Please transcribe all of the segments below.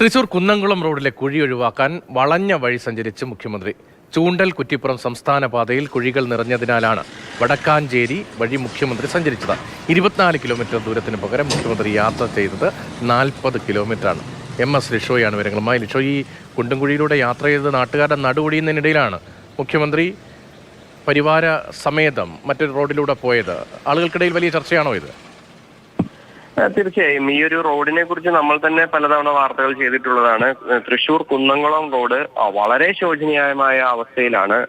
തൃശൂർ കുന്നംകുളം റോഡിലെ കുഴി ഒഴിവാക്കാൻ വളഞ്ഞ വഴി സഞ്ചരിച്ച് മുഖ്യമന്ത്രി. ചൂണ്ടൽ കുറ്റിപ്പുറം സംസ്ഥാന പാതയിൽ കുഴികൾ നിറഞ്ഞതിനാലാണ് വടക്കാഞ്ചേരി വഴി മുഖ്യമന്ത്രി സഞ്ചരിച്ചത്. ഇരുപത്തിനാല് കിലോമീറ്റർ ദൂരത്തിന് പകരം മുഖ്യമന്ത്രി യാത്ര ചെയ്തത് നാൽപ്പത് കിലോമീറ്ററാണ്. എം എസ് ലിഷോയാണ് വിവരങ്ങളുമായി. ലിഷോ ഈ കുണ്ടുംകുഴിയിലൂടെ യാത്ര ചെയ്ത് നാട്ടുകാരുടെ നടുപൊടിയുന്നതിനിടയിലാണ് മുഖ്യമന്ത്രി പരിവാര സമേതം മറ്റൊരു റോഡിലൂടെ പോയത്. ആളുകൾക്കിടയിൽ വലിയ ചർച്ചയാണോ ഇത്? തീർച്ചയായും. ഈ ഒരു റോഡിനെ കുറിച്ച് നമ്മൾ തന്നെ പലതവണ വാർത്തകൾ ചെയ്തിട്ടുള്ളതാണ്. തൃശൂർ കുന്നംകുളം റോഡ് വളരെ ശോചനീയമായ അവസ്ഥയിലാണ്.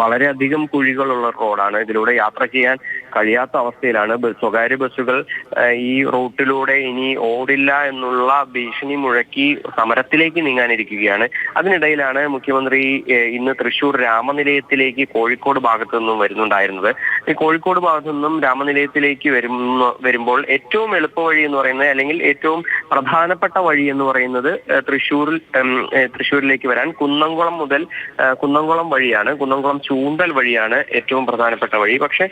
വളരെയധികം കുഴികളുള്ള റോഡാണ് ഇതിലൂടെ യാത്ര ചെയ്യാൻ കഴിയാത്ത അവസ്ഥയിലാണ് സ്വകാര്യ ബസ്സുകൾ ഈ റൂട്ടിലൂടെ ഇനി ഓടില്ല എന്നുള്ള ഭീഷണി മുഴക്കി സമരത്തിലേക്ക് നീങ്ങാനിരിക്കുകയാണ്. അതിനിടയിലാണ് മുഖ്യമന്ത്രി ഇന്ന് തൃശൂർ രാമനിലയത്തിലേക്ക് കോഴിക്കോട് ഭാഗത്തു നിന്നും വരുന്നുണ്ടായിരുന്നത്. ഈ കോഴിക്കോട് ഭാഗത്തു നിന്നും രാമനിലയത്തിലേക്ക് വരുന്ന വരുമ്പോൾ ഏറ്റവും എളുപ്പ വഴി എന്ന് പറയുന്നത് അല്ലെങ്കിൽ ഏറ്റവും പ്രധാനപ്പെട്ട വഴി എന്ന് പറയുന്നത് തൃശൂരിൽ തൃശൂരിലേക്ക് വരാൻ കുന്നംകുളം മുതൽ കുന്നംകുളം വഴിയാണ്. കുന്നംകുളം ചൂണ്ടൽ വഴിയാണ് ഏറ്റവും പ്രധാനപ്പെട്ട വഴി. പക്ഷെ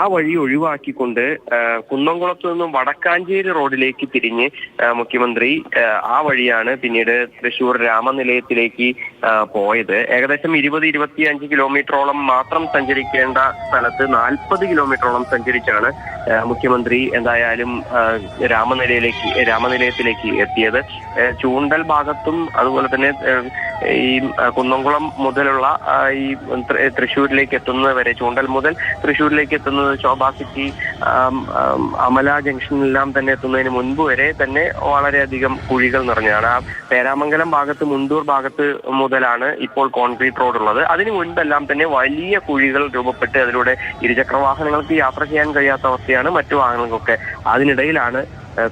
ആ വഴി ഒഴിവാക്കിക്കൊണ്ട് കുന്നംകുളത്ത് നിന്നും വടക്കാഞ്ചേരി റോഡിലേക്ക് തിരിഞ്ഞ് മുഖ്യമന്ത്രി ആ വഴിയാണ് പിന്നീട് തൃശൂർ രാമനിലയത്തിലേക്ക് പോയത്. ഏകദേശം ഇരുപത് ഇരുപത്തിയഞ്ച് കിലോമീറ്ററോളം മാത്രം സഞ്ചരിക്കേണ്ട സ്ഥലത്ത് നാൽപ്പത് കിലോമീറ്ററോളം സഞ്ചരിച്ചാണ് മുഖ്യമന്ത്രി എന്തായാലും രാമനിലയിലേക്ക് രാമനിലയത്തിലേക്ക് എത്തിയത്. ചൂണ്ടൽ ഭാഗത്തും അതുപോലെ തന്നെ ഈ കുന്നംകുളം മുതലുള്ള ഈ തൃശ്ശൂരിലേക്ക് എത്തുന്നത് വരെ ചൂണ്ടൽ മുതൽ തൃശ്ശൂരിലേക്ക് എത്തുന്നത് ശോഭാ സിറ്റി അമല ജംഗ്ഷനിലെല്ലാം തന്നെ എത്തുന്നതിന് മുൻപ് വരെ തന്നെ വളരെയധികം കുഴികൾ നിറഞ്ഞതാണ്. ആ പേരാമംഗലം ഭാഗത്ത് മുണ്ടൂർ ഭാഗത്ത് മുതലാണ് ഇപ്പോൾ കോൺക്രീറ്റ് റോഡ് ഉള്ളത്. അതിന് മുൻപെല്ലാം തന്നെ വലിയ കുഴികൾ രൂപപ്പെട്ട് അതിലൂടെ ഇരുചക്ര വാഹനങ്ങൾക്ക് യാത്ര ചെയ്യാൻ കഴിയാത്ത അവസ്ഥയാണ് മറ്റു വാഹനങ്ങൾക്കൊക്കെ. അതിനിടയിലാണ്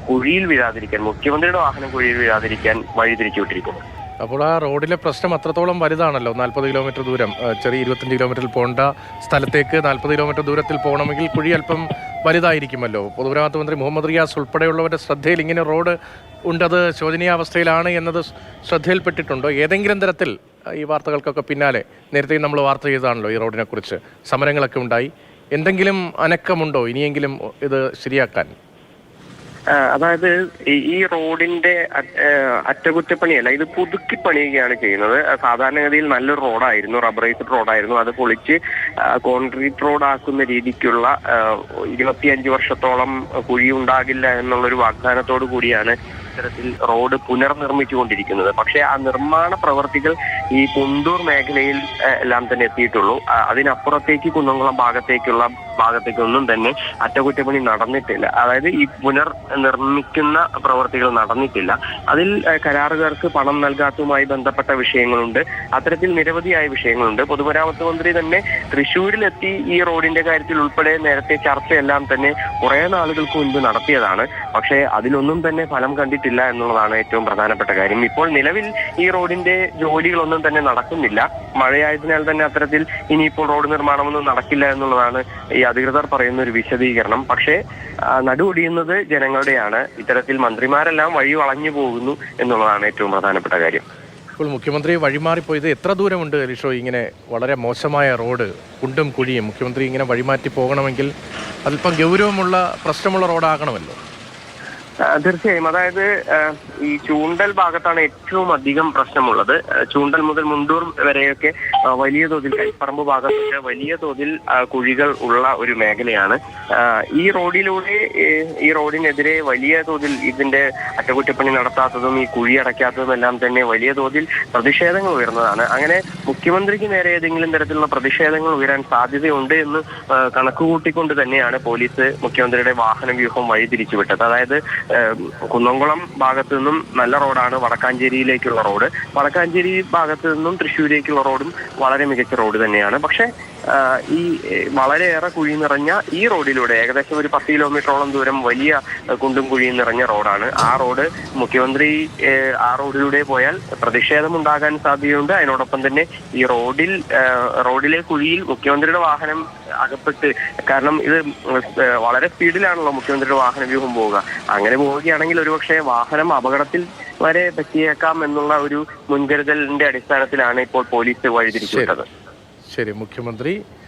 കുഴിയിൽ വീഴാതിരിക്കാൻ മുഖ്യമന്ത്രിയുടെ വാഹനം കുഴിയിൽ വീഴാതിരിക്കാൻ വഴിതിരിച്ചു തിരിച്ചുവിട്ടിരിക്കുന്നത് അപ്പോൾ ആ റോഡിലെ പ്രശ്നം അത്രത്തോളം വലുതാണല്ലോ. നാൽപ്പത് കിലോമീറ്റർ ദൂരം. ചെറിയ ഇരുപത്തഞ്ച് കിലോമീറ്ററിൽ പോകേണ്ട സ്ഥലത്തേക്ക് നാൽപ്പത് കിലോമീറ്റർ ദൂരത്തിൽ പോകണമെങ്കിൽ കുഴി അല്പം വലുതായിരിക്കുമല്ലോ. പൊതുമരാമത്ത് മന്ത്രി മുഹമ്മദ് റിയാസ് ഉൾപ്പെടെയുള്ളവരുടെ ശ്രദ്ധയിൽ ഇങ്ങനെ റോഡ് ഉണ്ടത് ശോചനീയാവസ്ഥയിലാണ് എന്നത് ശ്രദ്ധയിൽപ്പെട്ടിട്ടുണ്ടോ? ഏതെങ്കിലും തരത്തിൽ ഈ വാർത്തകൾക്കൊക്കെ പിന്നാലെ നേരത്തെ നമ്മൾ വാർത്ത ചെയ്താണല്ലോ ഈ റോഡിനെക്കുറിച്ച്. സമരങ്ങളൊക്കെ ഉണ്ടായി. എന്തെങ്കിലും അനക്കമുണ്ടോ? ഇനിയെങ്കിലും ഇത് ശരിയാക്കാൻ? അതായത് ഈ- റോഡിന്റെ അറ്റകുറ്റപ്പണിയല്ല ഇത് പുതുക്കി പണിയുകയാണ് ചെയ്യുന്നത്. സാധാരണഗതിയിൽ നല്ലൊരു റോഡായിരുന്നു റബ്ബറൈസ്ഡ് റോഡായിരുന്നു. അത് പൊളിച്ച് കോൺക്രീറ്റ് റോഡ് ആക്കുന്ന രീതിക്കുള്ള ഇരുപത്തിയഞ്ച് വർഷത്തോളം കുഴി ഉണ്ടാകില്ല എന്നുള്ളൊരു വാഗ്ദാനത്തോടു കൂടിയാണ് ഇത്തരത്തിൽ റോഡ് പുനർനിർമ്മിച്ചുകൊണ്ടിരിക്കുന്നത്. പക്ഷെ ആ നിർമ്മാണ പ്രവർത്തികൾ ഈ കുണ്ടൂർ മേഖലയിൽ എല്ലാം തന്നെ എത്തിയിട്ടുള്ളൂ. അതിനപ്പുറത്തേക്ക് കുന്നംകുളം ഭാഗത്തേക്കുള്ള ഭാഗത്തേക്കൊന്നും തന്നെ അറ്റകുറ്റപ്പണി നടന്നിട്ടില്ല. അതായത് ഈ പുനർ നിർമ്മിക്കുന്ന പ്രവർത്തികൾ നടന്നിട്ടില്ല. അതിൽ കരാറുകാർക്ക് പണം നൽകാത്തതുമായി ബന്ധപ്പെട്ട വിഷയങ്ങളുണ്ട്. അത്തരത്തിൽ നിരവധിയായ വിഷയങ്ങളുണ്ട്. പൊതുമരാമത്ത് മന്ത്രി തന്നെ തൃശ്ശൂരിലെത്തി ഈ റോഡിന്റെ കാര്യത്തിൽ ഉൾപ്പെടെ നേരത്തെ ചർച്ചയെല്ലാം തന്നെ കുറെ നാളുകൾക്ക് മുൻപ് നടത്തിയതാണ്. പക്ഷേ അതിലൊന്നും തന്നെ ഫലം കണ്ടിട്ടില്ല എന്നുള്ളതാണ് ഏറ്റവും പ്രധാനപ്പെട്ട കാര്യം. ഇപ്പോൾ നിലവിൽ ഈ റോഡിന്റെ ജോലികളൊന്നും തന്നെ നടക്കുന്നില്ല. മഴയായതിനാൽ തന്നെ അത്തരത്തിൽ ഇനിയിപ്പോൾ റോഡ് നിർമ്മാണമൊന്നും നടക്കില്ല എന്നുള്ളതാണ് ഈ അധികൃതർ പറയുന്ന ഒരു വിശദീകരണം. പക്ഷേ നടുപൊടിയുന്നത് ജനങ്ങളുടെയാണ്. ഇത്തരത്തിൽ മന്ത്രിമാരെല്ലാം വഴി വളഞ്ഞു പോകുന്നു എന്നുള്ളതാണ് ഏറ്റവും പ്രധാനപ്പെട്ട കാര്യം. ഇപ്പോൾ മുഖ്യമന്ത്രി വഴിമാറിപ്പോയത് എത്ര ദൂരമുണ്ട് അലീഷോ ഇങ്ങനെ വളരെ മോശമായ റോഡ് കുണ്ടും കുഴിയും. മുഖ്യമന്ത്രി ഇങ്ങനെ വഴിമാറ്റി പോകണമെങ്കിൽ അല്പം ഗൗരവമുള്ള പ്രശ്നമുള്ള റോഡാകണമല്ലോ. തീർച്ചയായും. അതായത് ഈ ചൂണ്ടൽ ഭാഗത്താണ് ഏറ്റവും അധികം പ്രശ്നമുള്ളത്. ചൂണ്ടൽ മുതൽ മുണ്ടൂർ വരെയൊക്കെ വലിയ തോതിൽ കൈപ്പറമ്പ് ഭാഗത്തൊക്കെ വലിയ തോതിൽ കുഴികൾ ഉള്ള ഒരു മേഖലയാണ്. ഈ റോഡിലൂടെ ഈ റോഡിനെതിരെ വലിയ തോതിൽ ഇതിന്റെ അറ്റകുറ്റപ്പണി നടത്താത്തതും ഈ കുഴി അടയ്ക്കാത്തതും എല്ലാം തന്നെ വലിയ തോതിൽ പ്രതിഷേധങ്ങൾ ഉയർന്നതാണ്. അങ്ങനെ മുഖ്യമന്ത്രിക്ക് നേരെ ഏതെങ്കിലും തരത്തിലുള്ള പ്രതിഷേധങ്ങൾ ഉയരാൻ സാധ്യതയുണ്ട് എന്ന് കണക്കുകൂട്ടിക്കൊണ്ട് തന്നെയാണ് പോലീസ് മുഖ്യമന്ത്രിയുടെ വാഹന വ്യൂഹം വഴിതിരിച്ചുവിട്ടത്. അതായത് കുന്നംകുളം ഭാഗത്തു നിന്നും നല്ല റോഡാണ് വടക്കാഞ്ചേരിയിലേക്കുള്ള റോഡ്. വടക്കാഞ്ചേരി ഭാഗത്തു നിന്നും തൃശ്ശൂരേക്കുള്ള റോഡും വളരെ മികച്ച റോഡ് തന്നെയാണ്. പക്ഷേ ഈ വളരെയേറെ കുഴി നിറഞ്ഞ ഈ റോഡിലൂടെ ഏകദേശം ഒരു പത്ത് കിലോമീറ്ററോളം ദൂരം വലിയ കുണ്ടും കുഴിയും നിറഞ്ഞ റോഡാണ്. ആ റോഡ് മുഖ്യമന്ത്രി ആ റോഡിലൂടെ പോയാൽ പ്രതിഷേധമുണ്ടാകാൻ സാധ്യതയുണ്ട്. അതിനോടൊപ്പം തന്നെ ഈ റോഡിൽ റോഡിലെ കുഴിയിൽ മുഖ്യമന്ത്രിയുടെ വാഹനം അകപ്പെട്ട് കാരണം ഇത് വളരെ സ്പീഡിലാണല്ലോ മുഖ്യമന്ത്രിയുടെ വാഹന വ്യൂഹം പോവുക. അങ്ങനെ പോവുകയാണെങ്കിൽ ഒരുപക്ഷെ വാഹനം അപകടത്തിൽ വരെ പറ്റിയേക്കാം എന്നുള്ള ഒരു മുൻകരുതലിന്റെ അടിസ്ഥാനത്തിലാണ് ഇപ്പോൾ പോലീസ് വഴിതിരിച്ചുവിട്ടത്. ശരി മുഖ്യമന്ത്രി.